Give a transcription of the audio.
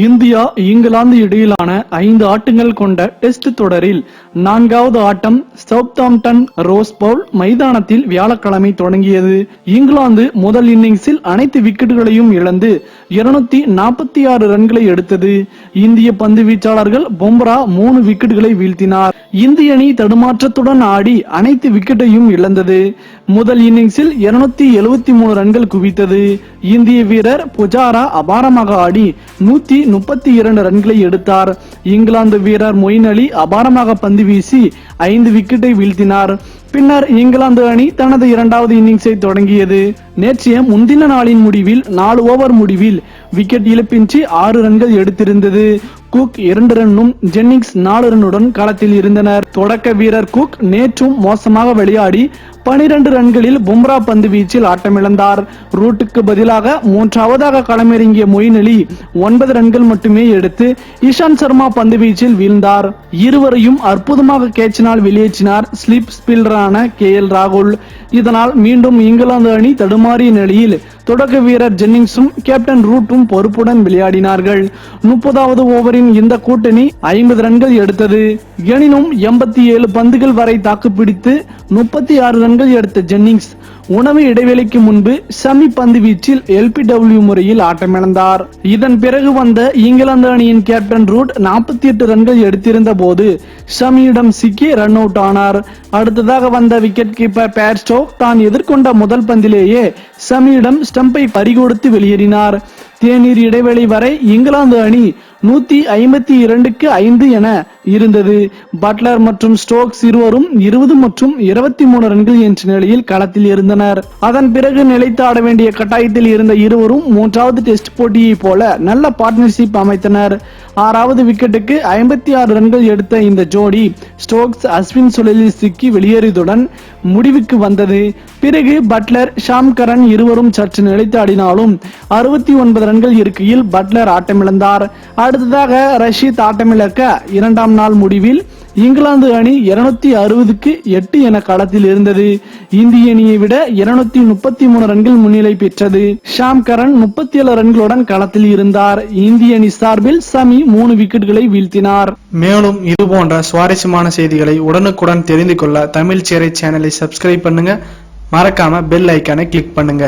India England இடையிலான ஐந்து ஆட்டங்கள் கொண்ட டெஸ்ட் தொடரில் நான்காவது ஆட்டம் சவுத்தாம்டன் ரோஸ் பவுல் மைதானத்தில் வியாழக்கிழமை தொடங்கியது. இங்கிலாந்து முதல் இன்னிங்ஸில் அனைத்து விக்கெட்டுகளையும் இழந்து இருநூத்தி நாற்பத்தி ஆறு ரன்களை எடுத்தது. இந்திய பந்து வீச்சாளர்கள் பொம்ரா மூணு விக்கெட்டுகளை வீழ்த்தினார். இந்திய அணி தடுமாற்றத்துடன் ஆடி அனைத்து விக்கெட்டையும் இழந்தது. முதல் இன்னிங்ஸில் இருநூத்தி எழுபத்தி மூணு ரன்கள் குவித்தது. இந்திய வீரர் புஜாரா அபாரமாக ஆடி நூத்தி முப்பத்தி இரண்டு ரன்களை எடுத்தார். இங்கிலாந்து வீரர் மொயின் அலி அபாரமாக பந்து வீசி ஐந்து விக்கெட்டை வீழ்த்தினார். பின்னர் இங்கிலாந்து அணி தனது இரண்டாவது இன்னிங்ஸை தொடங்கியது. நேற்றைய முந்தின நாளின் முடிவில் நாலு ஓவர் முடிவில் விக்கெட் இழப்பின்றி ஆறு ரன்கள் எடுத்திருந்தது. குக் இரண்டு ரன்னும் ஜென்னிங்ஸ் நாலு ரன்னுடன் களத்தில் இருந்தனர். தொடக்க வீரர் குக் நேற்றும் மோசமாக விளையாடி பனிரெண்டு ரன்களில் பும்ரா பந்து வீச்சில் ஆட்டமிழந்தார். ரூட்டுக்கு பதிலாக மூன்றாவதாக களமிறங்கிய மொயின் அலி ஒன்பது ரன்கள் மட்டுமே எடுத்து இஷாந்த் சர்மா பந்து வீச்சில் வீழ்ந்தார். இருவரையும் அற்புதமாக கேட்சினால் வெளியேற்றினார் ஸ்லிப் ஸ்பில்லரான கே எல் ராகுல். இதனால் மீண்டும் இங்கிலாந்து அணி தடுமாறிய நிலையில் தொடக்க வீரர் ஜென்னிங்ஸும் கேப்டன் ரூட்டும் பொறுப்புடன் விளையாடினார்கள். முப்பதாவது ஓவரின் இந்த கூட்டணி ஐம்பது ரன்கள் எடுத்தது. எனினும் எண்பத்தி ஏழு பந்துகள் வரை தாக்குப்பிடித்து முப்பத்தி ஆறு ரன்கள் எடுத்த ஜென்னிங்ஸ். உணவு இடைவெளிக்கு முன்பு சமி பந்து வீச்சில் எல்பிடபிள்யூ முறையில் ஆட்டமிழந்தார். இதன் பிறகு வந்த இங்கிலாந்து அணியின் கேப்டன் ரூட் நாற்பத்தி எட்டு ரன்கள் எடுத்திருந்த போது ஷமியிடம் சிக்கி ரன் அவுட் ஆனார். அடுத்ததாக வந்த விக்கெட் கீப்பர் பேர்ஸ்டோ தான் எதிர்கொண்ட முதல் பந்திலேயே ஷமியிடம் ஸ்டம்பை பறிகொடுத்து வெளியேறினார். தேநீர் இடைவெளி வரை இங்கிலாந்து அணி நூத்தி ஐம்பத்தி இரண்டுக்கு ஐந்து என இருந்தது. பட்லர் மற்றும் ஸ்டோக்ஸ் இருவரும் இருபது மற்றும் இருபத்தி மூணு ரன்கள் என்ற நிலையில் களத்தில் இருந்தனர். அதன் பிறகு நிலைத்து ஆட வேண்டிய கட்டாயத்தில் இருந்த இருவரும் மூன்றாவது டெஸ்ட் போட்டியைப் போல நல்ல பார்ட்னர்ஷிப் அமைத்தனர். ஆறாவது விக்கெட்டுக்கு ஐம்பத்தி ஆறு ரன்கள் எடுத்த இந்த ஜோடி ஸ்டோக்ஸ் அஸ்வின் சுழலில் சிக்கி வெளியேறியதுடன் முடிவுக்கு வந்தது. பிறகு பட்லர் ஷாம் கரன் இருவரும் சற்று நிலைத்து ஆடினாலும் அறுபத்தி ஒன்பது ரன்கள் இருக்கையில் பட்லர் ஆட்டமிழந்தார். அடுத்ததாக ரஷீத் ஆட்டமிழக்க இரண்டாம் நாள் முடிவில் இங்கிலாந்து அணி இருநூத்தி அறுபதுக்கு எட்டு என களத்தில் இருந்தது. இந்திய அணியை விட இருநூத்தி முப்பத்தி மூணு ரன்கள் முன்னிலை பெற்றது. ஷாம் கரன் முப்பத்தி ஏழு ரன்களுடன் களத்தில் இருந்தார். இந்திய அணி சார்பில் சமி மூணு விக்கெட்டுகளை வீழ்த்தினார். மேலும் இது போன்ற சுவாரஸ்யமான செய்திகளை உடனுக்குடன் தெரிந்து கொள்ள தமிழ் சேரை சேனலை சப்ஸ்கிரைப் பண்ணுங்க. மறக்காம பெல் ஐக்கானை கிளிக் பண்ணுங்க.